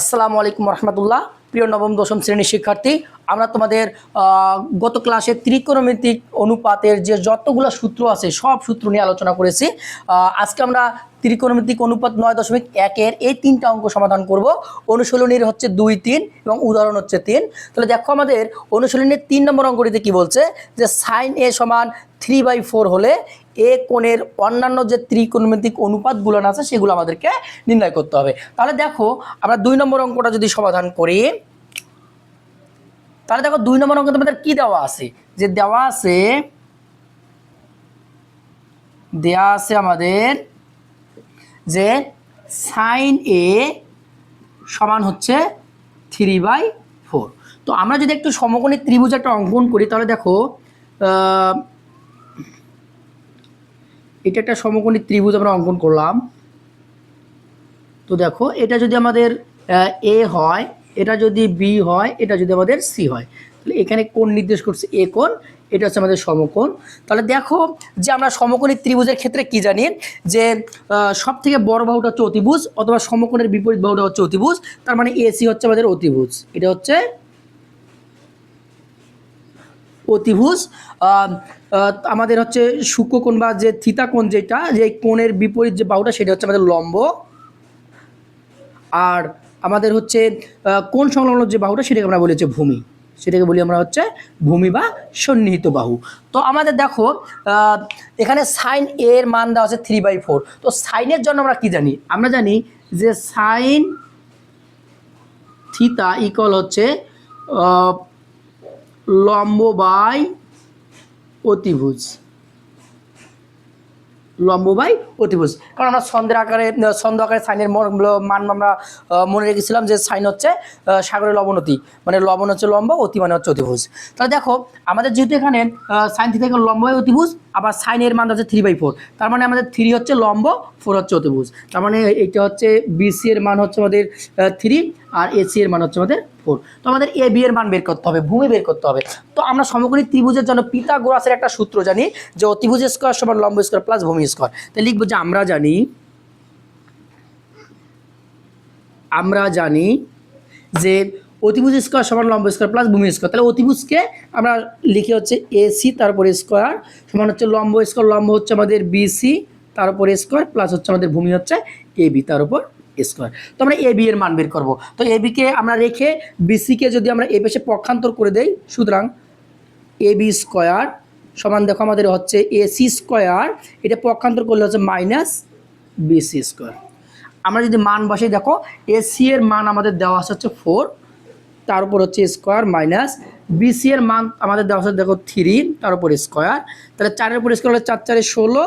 আসসালামু আলাইকুম রহমতুল্লাহ প্রিয় নবম, দশম শ্রেণির শিক্ষার্থী, আমরা তোমাদের গত ক্লাসে ত্রিকোণমিতিক অনুপাতের যে যতগুলো সূত্র আছে, সব সূত্র নিয়ে আলোচনা করেছি। আজকে আমরা ত্রিকোণমিতিক অনুপাত নয় দশমিক একের এই তিনটা অঙ্ক সমাধান করব। অনুশীলনীর হচ্ছে দুই, তিন এবং উদাহরণ হচ্ছে তিন। তাহলে দেখো আমাদের অনুশীলনীর তিন নম্বর অঙ্কটিতে কি বলছে? যে সাইন এ সমান থ্রি বাই ফোর হলে এ কোণের অন্যান্য যে ত্রিকোণমিতিক অনুপাতগুলো আছে, সেগুলো আমাদেরকে নির্ণয় করতে হবে। তাহলে দেখো, আমরা দুই নম্বর অঙ্কটা যদি সমাধান করি, তাহলে দেখো দুই নম্বর অঙ্ক তোমাদের কি দেওয়া আছে? যে দেওয়া আছে দেওয়া আছে আমাদের যে সাইন এ সমান হচ্ছে থ্রি বাই ফোর তো আমরা যদি একটু সমকোণী ত্রিভুজ একটা অঙ্কন করি, তাহলে দেখো এটা একটা সমকোণী ত্রিভুজ আমরা অঙ্কন করলাম। তো দেখো, এটা যদি আমাদের এ হয়, এটা যদি বি হয়, এটা যদি আমাদের সি হয়। তাহলে এখানে কোন নির্দেশ করছে এ কোণ, এটা হচ্ছে আমাদের সমকোণ। তাহলে দেখো যে আমরা সমকোণী ত্রিভুজের ক্ষেত্রে কি জানি যে সব থেকে বড় বাহুটা হচ্ছে অতিভুজ, অথবা সমকোণের বিপরীত বাহুটা হচ্ছে অতিভুজ, তার মানে এসি হচ্ছে আমাদের অতিভুজ। এটা হচ্ছে আহ, আহ, আমাদের হচ্ছে শুক্রকোণ বা যে থিতাকোণ যেটা যে কোণের বিপরীত যে বাহুটা সেটা হচ্ছে আমাদের লম্ব। আর আমাদের হচ্ছে কোণ সংলগ্ন যে বাহুটা সেটাকে আমরা বলি হচ্ছে ভূমি। সেটাকে বলি আমরা হচ্ছে ভূমি বা সন্নিহিত বাহু। তো আমাদের দেখো এখানে সাইন এর মান দেওয়া আছে থ্রি বাই ফোর। তো সাইনের জন্য আমরা কি জানি? আমরা জানি যে সাইন থিতা ইকল হচ্ছে লম্ব বাই অতিভুজ। লম্ব বাই অতিভুজ। কারণ আমরা ছন্দের আকারে ছন্দ আকারে সাইনের মান আমরা মনে রেখেছিলাম যে সাইন হচ্ছে সাগরের লবণতি মানে লবণ হচ্ছে লম্ব, অতি মানে হচ্ছে অতিভুজ। তাহলে দেখো, আমাদের যেহেতু এখানে সাইন থ্রি থেকে লম্ব বাই অতিভুজ, আবার সাইনের মান হচ্ছে থ্রি বাই ফোর। তার মানে আমাদের থ্রি হচ্ছে লম্ব, ফোর হচ্ছে অতিভুজ। তার মানে এইটা হচ্ছে বিসি এর মান হচ্ছে আমাদের থ্রি। আর এসি এর মান হচ্ছে আমাদের ফোর তো আমাদের এ বি এর মান বের করতে হবে, ভূমি বের করতে হবে। তো আমরা সমকোণী ত্রিভুজের জন্য পিতাগোরাসের একটা সূত্র জানি, যে অতিভুজ স্কোয়ার সমান লম্ব স্কোয়ার প্লাস ভূমি স্কোয়ার তাই লিখব যে আমরা জানি আমরা জানি যে অতিভুজ স্কোয়ার সমান লম্ব স্কোয়ার প্লাস ভূমি স্কোয়ার তাহলে অতিভুজকে আমরা লিখে হচ্ছে এসি তারপরে স্কোয়ার সমান হচ্ছে লম্ব স্কোয়ার লম্ব হচ্ছে আমাদের বিসি তার উপর স্কোয়ার প্লাস হচ্ছে আমাদের ভূমি হচ্ছে এ বি তার উপর স্কোয়ার তো আমরা এ বি এর মান বের করব। তো এ বিকে আমরা রেখে বিসিকে যদি আমরা এ পেশে পক্ষান্তর করে দেই, সুতরাং এ বি স্কোয়ার সমান দেখো আমাদের হচ্ছে এসি স্কোয়ার এটা পক্ষান্তর করলে হচ্ছে মাইনাস বিসি স্কোয়ার আমরা যদি মান বসাই, দেখো এসি এর মান আমাদের দেওয়া আছে হচ্ছে ফোর তার উপর হচ্ছে স্কোয়ার মাইনাস বিসি এর মান আমাদের দেওয়া আছে দেখো থ্রি তার উপর স্কোয়ার তাহলে চারের উপর স্কোয়ার হলে চার, চারে ষোলো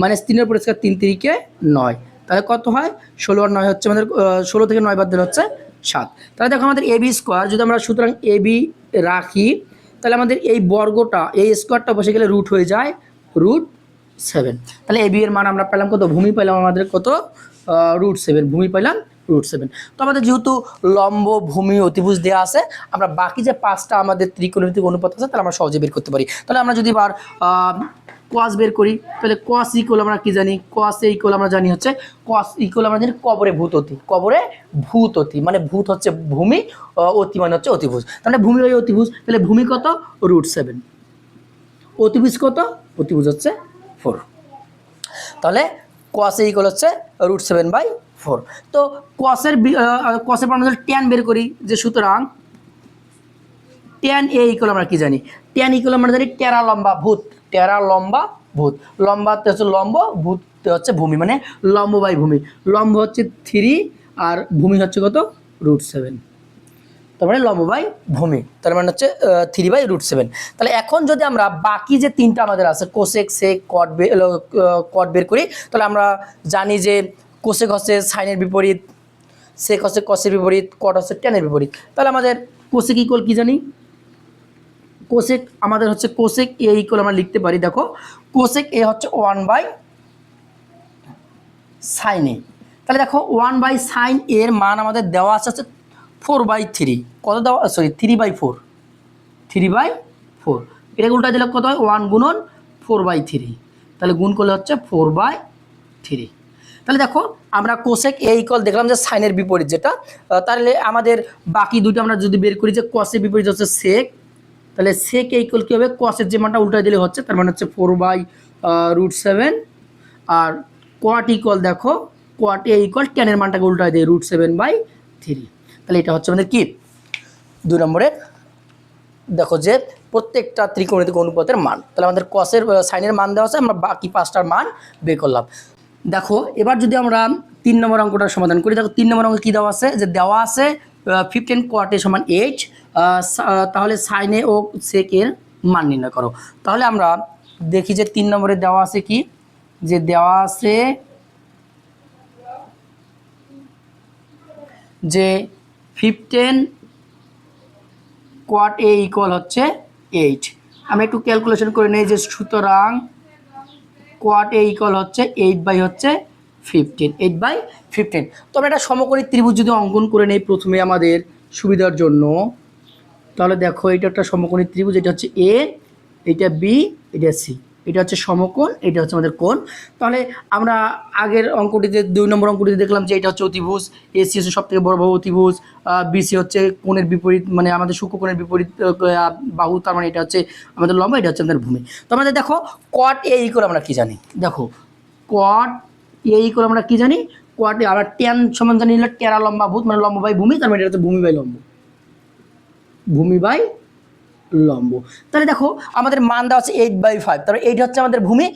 মাইনাস তিনের উপর স্কোয়ার তিন, তিরিকে নয়। তাহলে কত হয়? ষোলো আর নয় হচ্ছে আমাদের ষোলো থেকে নয় বাদ দিলে হচ্ছে সাত। তাহলে দেখো আমাদের এ বি স্কোয়ার যদি আমরা সুতরাং এ বি রাখি, তাহলে আমাদের এই বর্গটা, এই স্কোয়ারটা বসে গেলে রুট হয়ে যায় রুট সেভেন তাহলে এ বি এর মান আমরা পেলাম কত? ভূমি পেলাম আমাদের কত? রুট সেভেন ভূমি পেলাম রুট সেভেন তো আমাদের যেহেতু লম্ব, ভূমি, অতিভুজ দেওয়া আছে, আমরা বাকি যে পাঁচটা আমাদের ত্রিকোণমিতিক অনুপাত আছে, তাহলে আমরা সহজে বের করতে পারি। তাহলে আমরা যদি এবার কোয়াস বের করি, তাহলে কোয়াস ইকুয়াল আমরা কি জানি? কোয়াস ইকুয়াল আমরা জানি হচ্ছে কোয়াস ইকুয়াল আমরা জানি কবরে ভূত অতি। কবরে ভূত অতি মানে ভূত হচ্ছে ভূমি অতি মানে হচ্ছে অতিভুজ। তাহলে ভূমি ওই অতিভুজ, তাহলে ভূমি কত? রুট সেভেন অতিভুজ কত? অতিভুজ হচ্ছে ফোর তাহলে কোয়াসে ইকুয়াল হচ্ছে রুট সেভেন বাই ফোর তো কোয়াসের কোয়াসের পর আমরা টেন বের করি, যে সুতরাং টেন এ ইকুয়াল আমরা কি জানি? টেন ইকুয়াল আমরা জানি টেরা লম্বা ভূত। টেরা লম্বা ভূত। লম্বাতে হচ্ছে লম্ব, ভূত হচ্ছে ভূমি মানে লম্ব বাই ভূমি। লম্ব হচ্ছে থ্রি আর ভূমি হচ্ছে কত? রুট সেভেন তার মানে লম্ব বাই ভূমি। তার মানে হচ্ছে থ্রি বাই রুট সেভেন তাহলে এখন যদি আমরা বাকি যে তিনটা আমাদের আছে কোসেক সেক কট বে কট বের করি, তাহলে আমরা জানি যে কোসেক হচ্ছে সাইনের বিপরীত সেক হচ্ছে কসের বিপরীত কট হচ্ছে টেনের বিপরীত। তাহলে আমাদের কোসেক ইকুয়াল কি জানি? কোসেক আমাদের হচ্ছে কোসেক এ ইকুয়াল আমরা লিখতে পারি, দেখো। কোসেক এ হচ্ছে ওয়ান বাই সাইন এ তাহলে দেখো ওয়ান বাই সাইন এর মান আমাদের দেওয়া আছে হচ্ছে ফোর বাই থ্রি কত দেওয়া sorry three by four three by four এটাকে উল্টা দিলে কত হয়? ওয়ান গুণন ফোর বাই থ্রি তাহলে গুণ করলে হচ্ছে ফোর বাই থ্রি তাহলে দেখো, আমরা কোসেক এ ইকল দেখলাম যে সাইনের বিপরীত যেটা। তাহলে আমাদের বাকি দুটো আমরা যদি বের করি যে কসের বিপরীত হচ্ছে সেক তাহলে সেক এ ইকল কী হবে? কসের যে মানটা উল্টা দিলে হচ্ছে, তার মানে হচ্ছে ফোর বাই রুট সেভেন আর কোয়াট ইকল দেখো কোয়াট এ ইকল টেনের মানটাকে উল্টা দিয়ে রুট সেভেন বাই থ্রি তাহলে এটা হচ্ছে আমাদের কি? দুই নম্বরের দেখো যে প্রত্যেকটা ত্রিকোণিতিক অনুপাতের মান। তাহলে আমাদের কসের সাইনের মান দেওয়া আছে, আমরা বাকি পাঁচটার মান বের করলাম। দেখো, এবার যদি আমরা তিন নম্বর অঙ্কটা সমাধান করি, দেখো তিন নম্বর অঙ্ক কী দেওয়া আছে? যে দেওয়া আছে ফিফটিন কোয়ার্টে সমান এইট তাহলে সাইনে ও সেকের মান নির্ণয় করো। তাহলে আমরা দেখি যে তিন নম্বরে দেওয়া আছে কি? যে দেওয়া আছে যে ফিফটেন কোয়াট এ ইকুয়াল হচ্ছে এইট আমি একটু ক্যালকুলেশন করে নেই যে সুতরাং কোয়াট এ ইকুয়াল হচ্ছে এইট বাই হচ্ছে ফিফটিন এইট বাই ফিফটিন তো আমরা একটা সমকোণী ত্রিভুজ যদি অঙ্কন করে নেই প্রথমে আমাদের সুবিধার জন্য, তাহলে দেখো এটা একটা সমকোণী ত্রিভুজ, এটা হচ্ছে এ এটা বি এটা সি এটা হচ্ছে সমকোণ, এটা হচ্ছে আমাদের কোণ। তাহলে আমরা আগের অঙ্কটিতে, দুই নম্বর অঙ্কটিতে দেখলাম যে এটা হচ্ছে অতিভুজ এসি হচ্ছে সব থেকে বড় বাহু অতিভুজ বিসি হচ্ছে কোণের বিপরীত মানে আমাদের সূক্ষ্মকোণের বিপরীত বাহু, তার মানে এটা হচ্ছে আমাদের লম্বা, এটা হচ্ছে আমাদের ভূমি। তো আমাদের দেখো কট এ ইকুয়াল আমরা কি জানি? দেখো কট এ ইকুয়াল আমরা কি জানি? কোয়াট আমরা টেন সমান জানি টেরা লম্বা ভূত মানে লম্বা বাই ভূমি, তার মানে এটা হচ্ছে ভূমি বাই লম্ব। ভূমি বাই লম্ব। তাহলে দেখো, আমাদের মান দেওয়া আছে এইট বাই ফাইভ তাহলে এইট হচ্ছে আমাদের ভূমি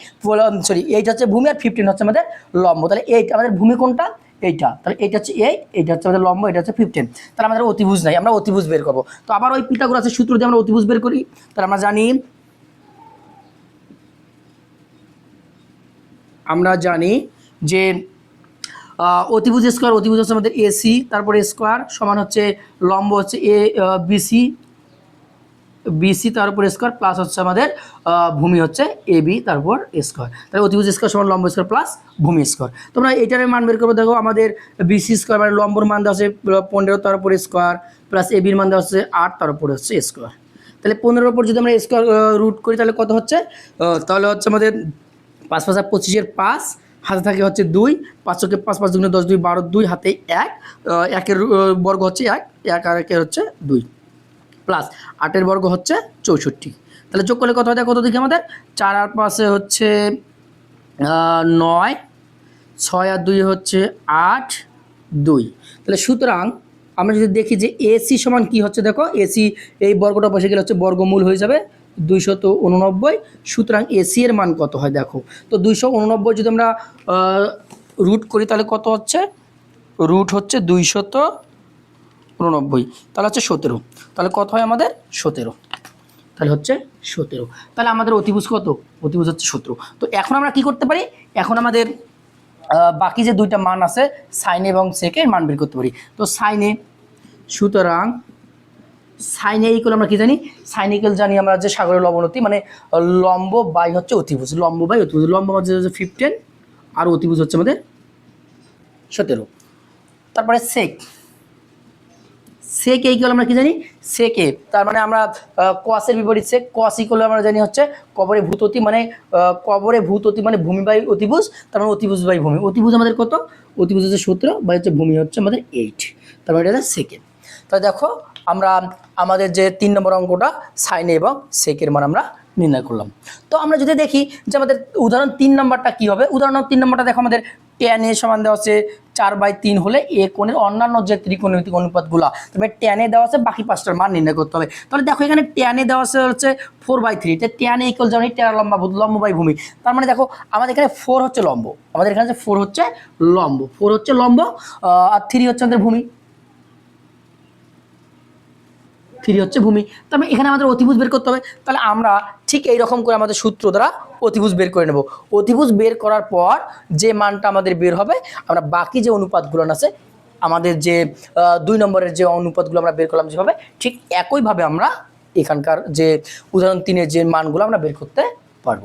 সরি এইট হচ্ছে ভূমি আর ফিফটিন হচ্ছে আমাদের লম্ব। তাহলে এইট আমাদের ভূমি কোনটা? এইটা। তাহলে এইটা হচ্ছে এইট এইটা হচ্ছে আমাদের লম্ব এটা হচ্ছে ফিফটিন তাহলে আমাদের অতিভুজ নাই, আমরা অতিভুজ বের করব। তো আবার ওই পিটাগোরাসের সূত্র দিয়ে আমরা অতিভুজ বের করি। তাহলে আমরা জানি আমরা জানি যে অতিভুজ স্কোয়ার, অতিভুজ হচ্ছে আমাদের এসি তারপরে স্কোয়ার সমান হচ্ছে লম্ব হচ্ছে এ বিসি বিসি তার উপর স্কোয়ার, প্লাস হচ্ছে আমাদের ভূমি হচ্ছে এ, বি, তারপর স্কোয়ার। তাহলে অতিভুজ স্কোয়ার সমান লম্ব স্কোয়ার প্লাস ভূমি স্কোয়ার। তোমরা এটার মান বের করব, দেখো আমাদের বিসি স্কোয়ার মানে লম্বর মান দেওয়া আছে পনেরো তার উপর স্কোয়ার, প্লাস এ, বির মান দেওয়া হচ্ছে আট তার উপর হচ্ছে স্কোয়ার। তাহলে পনেরোর উপর যদি আমরা স্কোয়ার রুট করি, তাহলে কত হচ্ছে? তাহলে হচ্ছে আমাদের পাঁচ পাঁচ পঁচিশের পাঁচ হাতে থাকে হচ্ছে দুই পাঁচশোকে পাঁচ পাঁচ দুগুণে দশ দুই, বারো দুই, হাতে এক একের বর্গ হচ্ছে এক এক আর একের হচ্ছে দুই। প্লাস আটের বর্গ হচ্ছে চৌষট্টি। তাহলে যোগ করলে কত হয়? কত দেখি আমাদের। চার আর পাশে হচ্ছে নয়, ছয় আর দুই হচ্ছে আট, দুই। তাহলে সুতরাং আমরা যদি দেখি যে এসি সমান কি হচ্ছে? দেখো, এসি এই বর্গটা বসে গেলে হচ্ছে বর্গমূল হয়ে যাবে। দুইশত উননব্বই, সুতরাং এসি এর মান কত হয় দেখো। তো দুইশো উননব্বই যদি আমরা রুট করি তাহলে কত হচ্ছে? রুট হচ্ছে দুইশত উননব্বই। তাহলে হচ্ছে সতেরো। তাহলে কত হয় আমাদের? সতেরো। তাহলে হচ্ছে সতেরো। তাহলে আমাদের অতিভুজ কত? অতিভুজ হচ্ছে সতেরো। তো এখন আমরা কি করতে পারি? এখন আমাদের বাকি যে দুইটা মান আছে সাইনে এবং সেকে মান বের করতে পারি। তো সাইনে সুতরাং সাইনে ইকুয়াল আমরা কি জানি? সাইন ইকুয়াল জানি আমরা যে সাগরের লবণতি মানে লম্ব বাই হচ্ছে অতিভুজ। লম্ব বাই অতিভুজ। লম্ব হচ্ছে ফিফটেন আর অতিভুজ হচ্ছে আমাদের সতেরো। তারপরে সেক সেক ইকুয়াল আমরা কি জানি? সেকে তার মানে আমরা কসের বিপরীত সেক কস ইকুয়াল আমরা জানি হচ্ছে কবরে ভূততি মানে কবরে ভূততি মানে ভূমি বাই অতিভুজ, তার মানে অতিভুজ বাই ভূমি। অতিভুজ আমাদের কত? অতিভুজ হচ্ছে সতেরো, বাই হচ্ছে ভূমি হচ্ছে আমাদের এইট তার মানে এটা সেকেন্ড তাহলে দেখো আমরা আমাদের যে তিন নম্বর অঙ্কটা সাইনে এবং সেকের মান আমরা নির্ণয় করলাম। তো আমরা যদি দেখি যে আমাদের উদাহরণ তিন নম্বরটা কি হবে? উদাহরণ তিন নম্বরটা দেখো আমাদের টেন এ সমান দেওয়া আছে, চার বাই তিন হলে এ কোণের অন্যান্য যে ত্রিকোণমিতিক অনুপাতগুলো তবে টেনে দেওয়া আছে, বাকি পাঁচটার মান নির্ণয় করতে হবে। তাহলে দেখো এখানে টেনে দেওয়া আছে হচ্ছে ফোর বাই থ্রি টেনে ইকুয়াল যেমন টেরা লম্বা লম্ব বাই ভূমি। তার মানে দেখো আমাদের এখানে ফোর হচ্ছে লম্ব, আমাদের এখানে ফোর হচ্ছে লম্ব ফোর হচ্ছে লম্ব আর থ্রি হচ্ছে আমাদের ভূমি। থ্রি হচ্ছে ভূমি। তবে এখানে আমাদের অতিভুজ বের করতে হবে। তাহলে আমরা ঠিক এই রকম করে আমাদের সূত্র দ্বারা অতিভুজ বের করে নেব। অতিভুজ বের করার পর যে মানটা আমাদের বের হবে, আমরা বাকি যে অনুপাতগুলো আছে, আমাদের যে দুই নম্বরের যে অনুপাতগুলো আমরা বের করলাম যেভাবে, ঠিক একইভাবে আমরা এখানকার যে উদাহরণ তিনের যে মানগুলো আমরা বের করতে পারব।